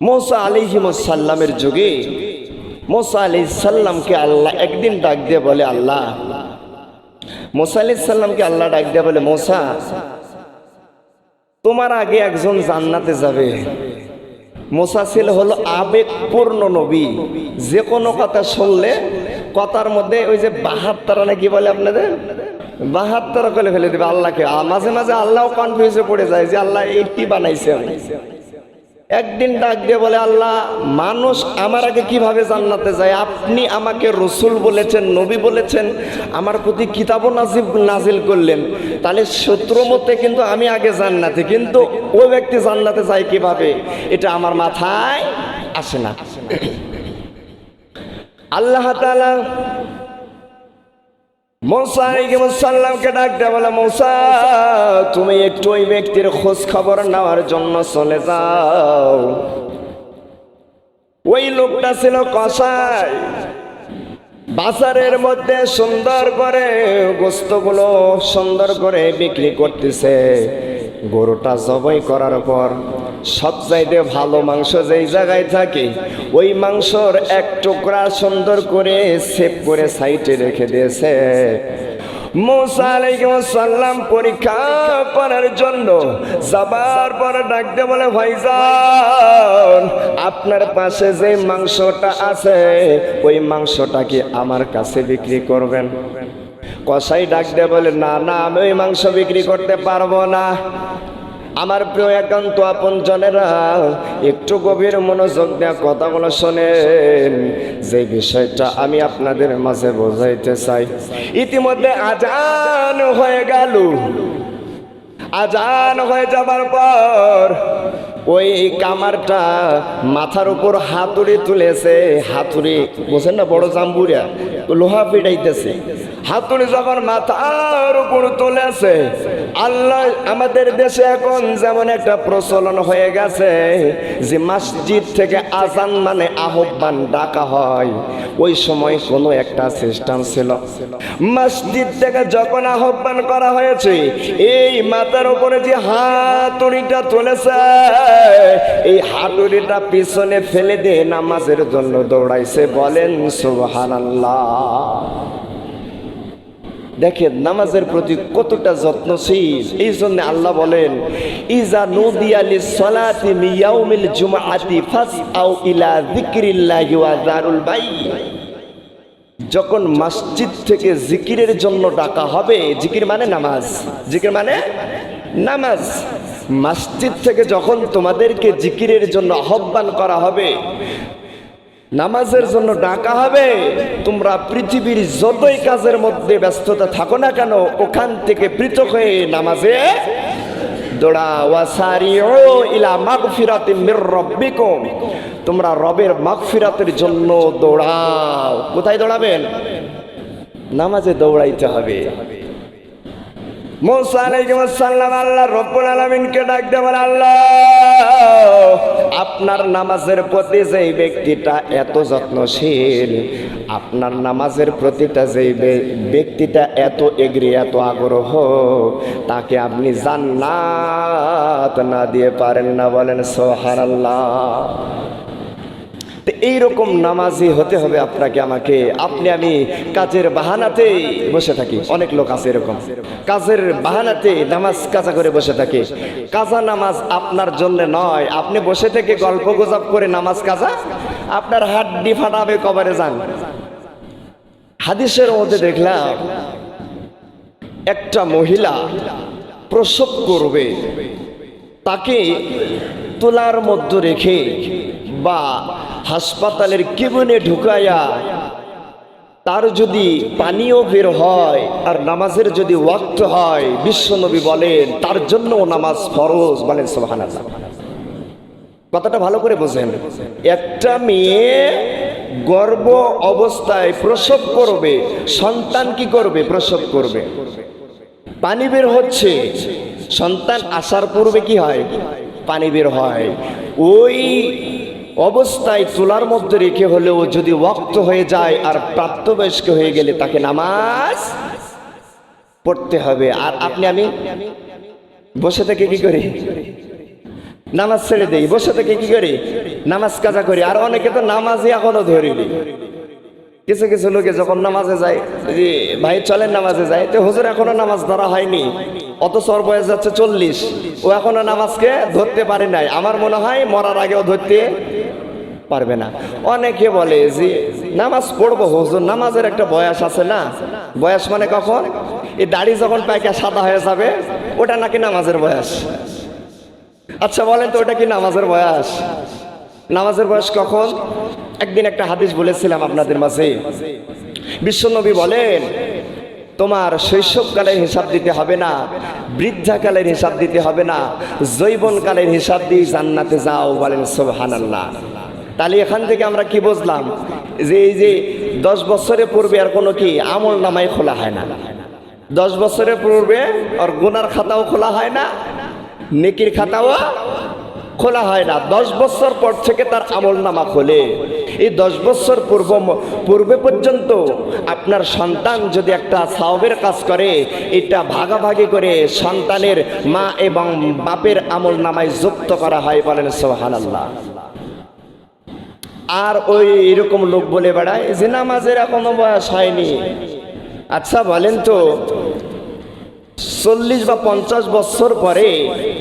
মোসা আলিহিমসাল্লামের যুগে মোসা আলি সাল্লামকে আল্লাহ একদিন ডাক দিয়ে বলে আল্লাহ। মোসা আলি সাল্লামকে আল্লাহ ডাক দিয়ে বলে, মোসা, তোমার আগে একজন জান্নাতে যাবে। মোসা ছিল হলো আবেগপূর্ণ নবী। যে কোনো কথা শুনলে কথার মধ্যে ওই যে বাহাত্তরা নাকি বলে আপনাদের? বাহাত্তরা করে ফেলে দেবে আল্লাহকে। মাঝে মাঝে আল্লাহ কনফিউজে পড়ে যায় যে আল্লাহ এই কি বানাইছে। একদিন ডাক দিয়ে বলে, আল্লাহ, মানুষ আমার আগে কীভাবে জান্নাতে যায়? আপনি আমাকে রসুল বলেছেন, নবী বলেছেন, আমার প্রতি কিতাবও নাজিব নাজিল করলেন। তাহলে সূত্র মতে কিন্তু আমি আগে জান্নাতে, কিন্তু ওই ব্যক্তি জান্নাতে যায় কীভাবে? এটা আমার মাথায় আসে না। আল্লাহ তাআলা মৌসা সাল্লামকে ডাকতে বলে, মৌসা, তুমি একটু ওই ব্যক্তির খোঁজ খবর নেওয়ার জন্য চলে যাও। ওই লোকটা ছিল কষাই বাজারের মধ্যে সুন্দর করে গোস্তগুলো সুন্দর করে বিক্রি করতেছে। গরুটা জবাই করার পর সব চাইতে ভালো মাংস যেই জায়গায় থাকে, ওই মাংসর এক টুকরা সুন্দর করে সেভ করে সাইটে রেখে দিয়েছে। মুসা সাল্লাম পরীক্ষা করার জন্য যাবার পর ডাকতে বলে, ভাইজান, আপনার পাশে যে মাংসটা আছে, ওই মাংসটা কি আমার কাছে বিক্রি করবেন? কসাই ডাক দিয়ে বলে, না না, আমি ওই মাংস বিক্রি করতে পারব না। আমার প্রিয় একান্ত আপন জনেরা, একটু গভীর মনোযোগ দেওয়া কথাগুলো শোনেন। যে বিষয়টা আমি আপনাদের মাঝে বোঝাইতে চাই। ইতিমধ্যে আজান হয়ে গেল। আজান হয়ে যাবার পর ওই কামারটা মাথার উপর হাতুড়ি তুলেছে। হাতুড়ি, বোঝেন না, বড় জাম্বুরিয়া, লোহা পিটাইতেছে হাতুড়ি যখন মাথার উপর তুলেছে আল্লাহ আমাদের দেশে এখন যেমন একটা প্রচলন হয়ে গেছে, যে মসজিদ থেকে আজান মানে আহ্বান ডাকা হয়, ওই সময় কোনো একটা সিস্টেম ছিল। মসজিদ থেকে যখন আহ্বান করা হয়েছে, এই মাথার উপরে যে হাতুড়িটা তুলেছে, এই হাতুড়িটা পিছনে ফেলে দিয়ে নামাজের জন্য দৌড়াইছে। বলেন, সুবহানাল্লাহ। দেখেন নামাজের প্রতি কতটা যত্নশীল। এই জন্য আল্লাহ বলেন, ইজা নদী আলী সলাতি মিয়াউমিল জুমাআতি ফাস আও ইলা যিকরিল্লাহি ওয়া দারুল বাই যখন মসজিদ থেকে জিকিরের জন্য ডাকা হবে জিকির মানে নামাজ। জিকির মানে নামাজ। মসজিদ থেকে যখন তোমাদেরকে জিকিরের জন্য আহ্বান করা হবে নামাজের জন্য ডাকা হবে। তোমরা পৃথিবীর যতই কাজের মধ্যে ব্যস্ততা থাকো না কেন, ওখান থেকে পৃথক হয়ে নামাজে তোমরা রবের মাগফিরাতের জন্য দৌড়াও। কোথায় দৌড়াবেন? নামাজে দৌড়াইতে হবে। মুসা আলাইহিস সালাম আল্লাহ রব্বুল আলামিনকে ডাক দেবেন আল্লাহ। আপনার নামাজের প্রতি যেই ব্যক্তিটা এত যত্নশীল, আপনার নামাজের প্রতিটা যেই ব্যক্তিটা এত এগ্রি এত আগ্রহ, তাকে আপনি জান্নাত না দিয়ে পারেন না বলেন সোহানাল্লাহ তো এইরকম নামাজি হতে হবে আপনাকে, আমাকে। আপনি আমি কাজের বাহানাতে বসে থাকি। অনেক লোক আছে এরকম। কাজের বাহানাতে নামাজ কাজা করে বসে থাকে। কাজা নামাজ আপনার জন্য নয়। আপনি বসে থেকে গল্প গুজব করে নামাজ কাজা, আপনার হাড্ডি ফাটাবে কবারে যান। হাদিসের মধ্যে দেখলাম, একটা মহিলা প্রসব করবে, তাকে তোলার মধ্যে রেখে বা হাসপাতালের কেবনে ঢুকায়া তার যদি পানীয় বের হয় আর নামাজের যদি ওয়াক্ত হয়, বিশ্বনবী বলেন, তার জন্য নামাজ ফরজ বলেন সোহানাল্লাহ কথাটা ভালো করে বোঝেন। একটা মেয়ে গর্ব অবস্থায় প্রসব করবে, সন্তান কি করবে? প্রসব করবে। পানি বের হচ্ছে, সন্তান আসার পূর্বে কি হয়? পানি বের হয়। ওই অবস্থায় চুলার মধ্যে রেখে হলেও যদি ওয়াক্ত হয়ে যায় আর প্রাপ্তবয়স্ক হয়ে গেলে তাকে নামাজ পড়তে হবে। আর আপনি, আমি বসে থেকে কি করি? নামাজ ছেড়ে দেই। বসে থেকে কি করি? নামাজ কাজা করি। আর অনেকে তো নামাজই এখনও ধরিনি। কিছু কিছু লোকে যখন নামাজে যায় যে ভাই চলেন নামাজে যায়, তো হুজুর এখনও নামাজ ধরা হয়নি অত সর বয়স যাচ্ছে চল্লিশ। ও এখনও নামাজকে ধরতে পারে নাই। আমার মনে হয় মরার আগেও ধরতে পারবে না। অনেকে বলে যে, নামাজ পড়ব হুজুর, নামাজের একটা বয়স আছে না? বয়স মানে কখন? এই দাড়ি যখন পাইকা সাদা হয়ে যাবে, ওটা নাকি নামাজের বয়স? আচ্ছা বলেন তো, ওটা কি নামাজের বয়স? নামাজের বয়স কখন? একদিন একটা হাদিস বলেছিলাম আপনাদের মাঝে। বিশ্বনবী বলেন, তোমার শৈশবকালের হিসাব দিতে হবে না, বৃদ্ধাকালের হিসাব দিতে হবে না জৈবনকালের হিসাব দিয়ে জান্নাতে যাও। বলেন সোহানাল্লাহ তাহলে এখান থেকে আমরা কি বুঝলাম? যে এই যে দশ বছরের পূর্বে আর কোনো কি আমল নামাই খোলা হয় না। দশ বছরের পূর্বে আর গুনার খাতাও খোলা হয় না, নেকির খাতাও খোলা হয় না। দশ বছর পর থেকে তার আমল নামা খোলে। এই দশ বছর পূর্ব পূর্বে পর্যন্ত আপনার সন্তান যদি একটা সাওবের কাজ করে, এটা ভাগাভাগি করে সন্তানের মা এবং বাপের আমল নামায় যুক্ত করা হয় বলেন সোহান আল্লাহ আর ওই এরকম লোক বলে বেড়ায় যে নামাজের এখনও বয়স হয়নি। আচ্ছা বলেন তো চল্লিশ বা পঞ্চাশ বছর পরে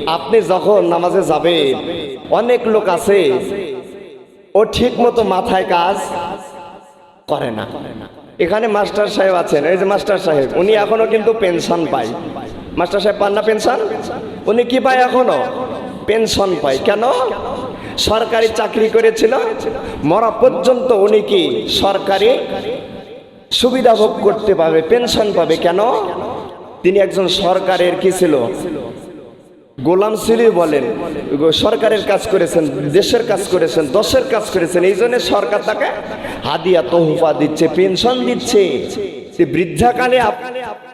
আপনি যখন নামাজে যাবেন, অনেক লোক আছে, ও ঠিক মতো মাথায় কাজ করে না। এখানে মাস্টার সাহেব আছেন, এই যে মাস্টার সাহেব, উনি এখনও কিন্তু পেনশন পায়। মাস্টার সাহেব, পান না পেনশন? উনি কি পায় এখনও? পেনশন পায়। কেন? সরকারি চাকরি করেছিল, মরা পর্যন্ত উনি কি সরকারি সুবিধা ভোগ করতে পাবে পেনশন পাবে। কেন? তিনি একজন সরকারের কি ছিল? গোলাম সিলি বলেন সরকারের কাজ করেছেন, দেশের কাজ করেছেন, দশের কাজ করেছেন, এই জন্য সরকার তাকে হাদিয়া, তোহফা দিচ্ছে, পেনশন দিচ্ছে। বৃদ্ধাকালে আপ-